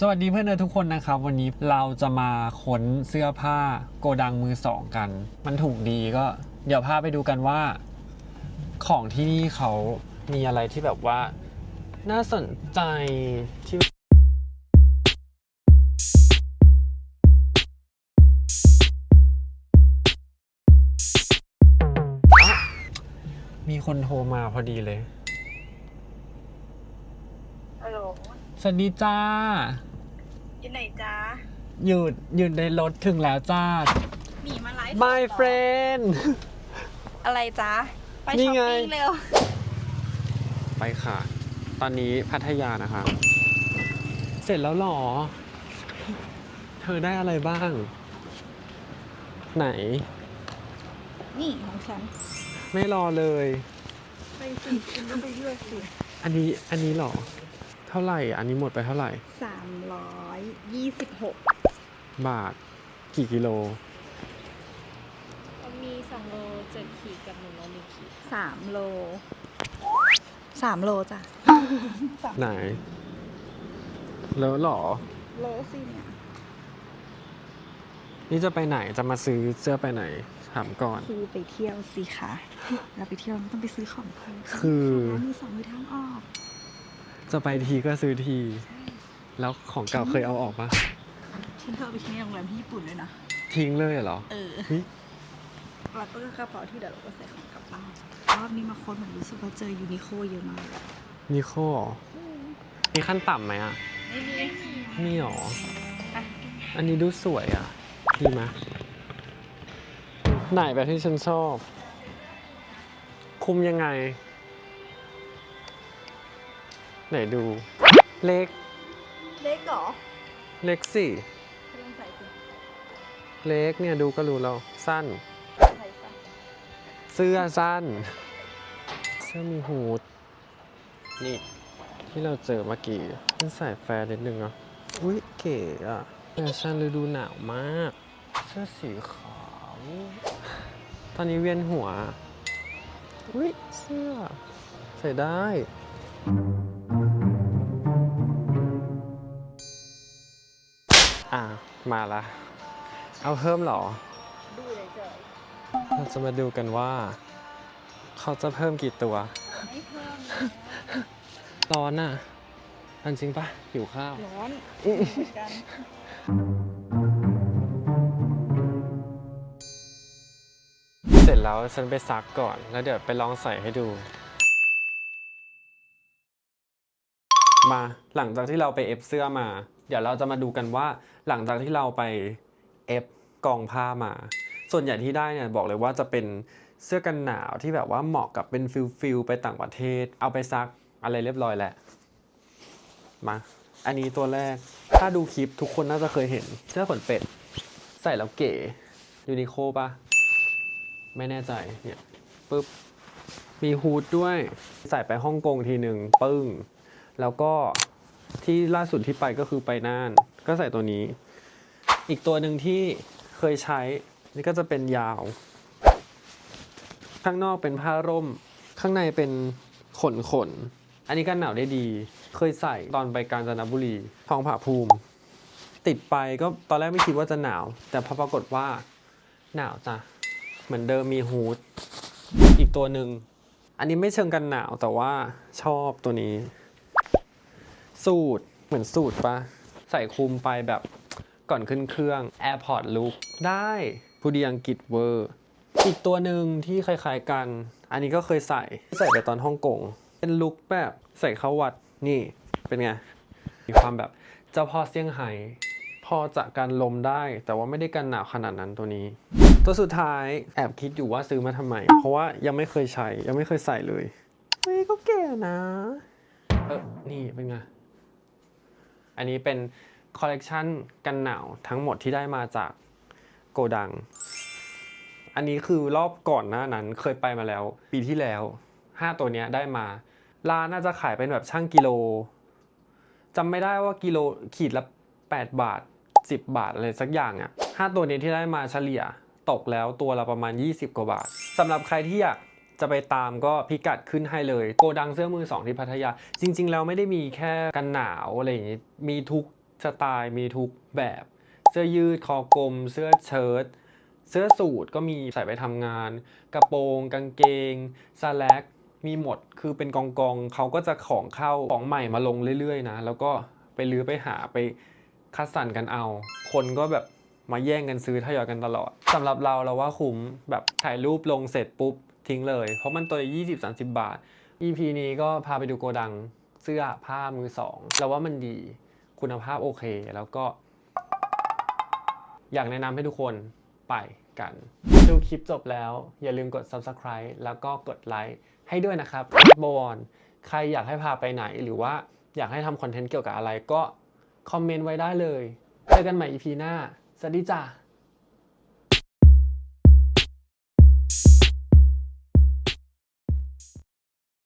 สวัสดีเพื่อนเนทุกคนนะครับ วันนี้เราจะมาค้นเสื้อผ้าโกดังมือสองกัน มันถูกดีก็ เดี๋ยวพาไปดูกันว่า ของที่นี่เขามีอะไรที่แบบว่า น่าสนใจที่มีคนโทรมาพอดีเลย ฮัลโหล สวัสดีจ้า อยู่ไหนจ๊ะอยู่อยู่ในรถถึงแล้วจ้าหมีมาไลฟ์ My friend อะไรจ๊ะไปนี่ช้อปไง ปิ้งเร็ว ไปค่ะ ตอนนี้พัทยานะคะ เสร็จแล้วเหรอ เธอได้อะไรบ้าง ไหน นี่ของฉัน ไม่รอเลย ไปสิคุณก็ไปด้วยสิ อันนี้อันนี้เหรอเท่าไหร่ อันนี้หมดไปเท่าไหร่สามร้อยยี่สิบหกบาทกี่กิโลมันมี2โล7ขีดกับ1โล1ขีดสามโลสามโลจ้ะ ไหน แล้วเหรอ โลสิเนี่ย นี่จะไปไหนจะมาซื้อเสื้อไปไหนถามก่อน คือไปเที่ยวสิคะเราไปเที่ยวเราต้องไปซื้อของเพิ่มคือ ร้านมีสองมีทางออก จะไปทีก็ซื้อที แล้วของเก่าเคยเอาออกปะฉันเคยเอาไปทิ้งในโรงแรมที่ญี่ปุ่นเลยนะ ทิ้งเลยเหรอ เออเฮ้ยแล้วก็กระเป๋าที่เดี๋ยวเราก็ใส่ของกลับบ้านรอบนี้มาค้นเหมือนรู้สึกว่าเจอยูนิโคเยอะมาก นิโคเหรอมีขั้นต่ำไหมอะ ไม่มีมีหรอ อันนี้ดูสวยอะ ดีไหมไหนแบบที่ฉันชอบ คุมยังไง ไหนดู เล็กเล็กเหรอเล็กสิลองใส่สิเล็กเนี่ยดูก็รู้แล้วสั้น ใส่ซะเสื้อสั้น เสื้อมีฮูดนี่ที่เราเจอเมื่อกี้มันใส่แฟร์นิดนึงอะอุ้ยเก๋อะแฟชั่นฤดูหนาวมาก เสื้อสีขาวตอนนี้เวียนหัวอุ้ยเสื้อ ใส่ได้ มาละ เอาเพิ่มเหรอ ดูเลยเจอเราจะมาดูกันว่า เขาจะเพิ่มกี่ตัวไม่เพิ่มร้อนอะอันจริงปะหิวข้าว ร้อนเหมือนกัน เสร็จแล้วฉันไปซักก่อน แล้วเดี๋ยวไปลองใส่ให้ดู มาหลังจากที่เราไปเอฟเสื้อมา เดี๋ยวเราจะมาดูกันว่าหลังจากที่เราไปเอฟกองผ้ามา ส่วนใหญ่ที่ได้เนี่ยบอกเลยว่าจะเป็นเสื้อกันหนาวที่แบบว่าเหมาะกับเป็นฟิลฟิลไปต่างประเทศ เอาไปซักอะไรเรียบร้อยแหละ มา อันนี้ตัวแรก ถ้าดูคลิปทุกคนน่าจะเคยเห็น เสื้อขนเป็ด ใส่แล้วเก๋ยูนิโคปะไม่แน่ใจเนี่ยปุ๊บมีฮูดด้วย ใส่ไปฮ่องกงทีหนึ่งปึ้ง แล้วก็ ที่ล่าสุดที่ไปก็คือไปน่าน ก็ใส่ตัวนี้ อีกตัวหนึ่งที่เคยใช้ นี่ก็จะเป็นยาว ข้างนอกเป็นผ้าร่ม ข้างในเป็นขนขน อันนี้กันหนาวได้ดี เคยใส่ตอนไปกาญจนบุรี ทองผาภูมิ ติดไปก็ตอนแรกไม่คิดว่าจะหนาว แต่พอปรากฏว่าหนาวจ้ะ เหมือนเดิมมีฮูด อีกตัวหนึ่ง อันนี้ไม่เชิงกันหนาวแต่ว่าชอบตัวนี้ สูตรเหมือนสูตรปะใส่คลุมไปแบบก่อนขึ้นเครื่อง Airport Look ได้ผู้ดีอังกฤษเวอร์ อีกตัวหนึ่งที่คล้ายๆกัน อันนี้ก็เคยใส่ใส่ไปตอนฮ่องกง เป็นลุคแบบใส่เข้าวัดนี่เป็นไง มีความแบบเจ้าพ่อเซี่ยงไฮ้พอจะกันลมได้ แต่ว่าไม่ได้กันหนาวขนาดนั้นตัวนี้ ตัวสุดท้ายแอบคิดอยู่ว่าซื้อมาทำไม เพราะว่ายังไม่เคยใช้ยังไม่เคยใส่เลยเฮ้ยก็เก๋นะเออนี่เป็นไง อันนี้เป็นคอลเลกชันกันหนาวทั้งหมดที่ได้มาจากโกดัง อันนี้คือรอบก่อนหน้านั้นเคยไปมาแล้ว ปีที่แล้ว 5 ตัวเนี้ยได้มา ร้านน่าจะขายเป็นแบบช่างกิโลจำไม่ได้ว่ากิโลขีดละ 8 บาท 10 บาทอะไรสักอย่างอะ่ะ5ตัวนี้ที่ได้มาเฉลี่ยตกแล้วตัวละประมาณ 20 กว่าบาทสำหรับใครที่อยาก จะไปตามก็พิกัดขึ้นให้เลย โกดังเสื้อมือสองที่พัทยา จริง ๆ แล้วไม่ได้มีแค่กันหนาวอะไรอย่างนี้ มีทุกสไตล์ มีทุกแบบ เสื้อยืดคอกลม เสื้อเชิ้ต เสื้อสูทก็มีใส่ไปทำงาน กระโปรง กางเกงสแลกมีหมด คือเป็นกองกองเขาก็จะของเข้าของใหม่มาลงเรื่อยๆนะ แล้วก็ไปลื้อไปหาไปคัดสรรกันเอา คนก็แบบมาแย่งกันซื้อทยอยกันตลอดสำหรับเราเราว่าคุ้มแบบถ่ายรูปลงเสร็จปุ๊บ ทิ้งเลย เพราะมันตัว 20-30 บาท EP นี้ก็พาไปดูโกดังเสื้อผ้ามือสองเราว่ามันดีคุณภาพโอเค แล้วก็ อยากแนะนำให้ทุกคนไปกัน ดูคลิปจบแล้ว อย่าลืมกด subscribe แล้วก็กดไลค์ให้ด้วยนะครับบวรใครอยากให้พาไปไหนหรือว่าอยากให้ทำคอนเทนต์เกี่ยวกับอะไรก็คอมเมนต์ไว้ได้เลย เจอกันใหม่ EP หน้า สวัสดีจ้า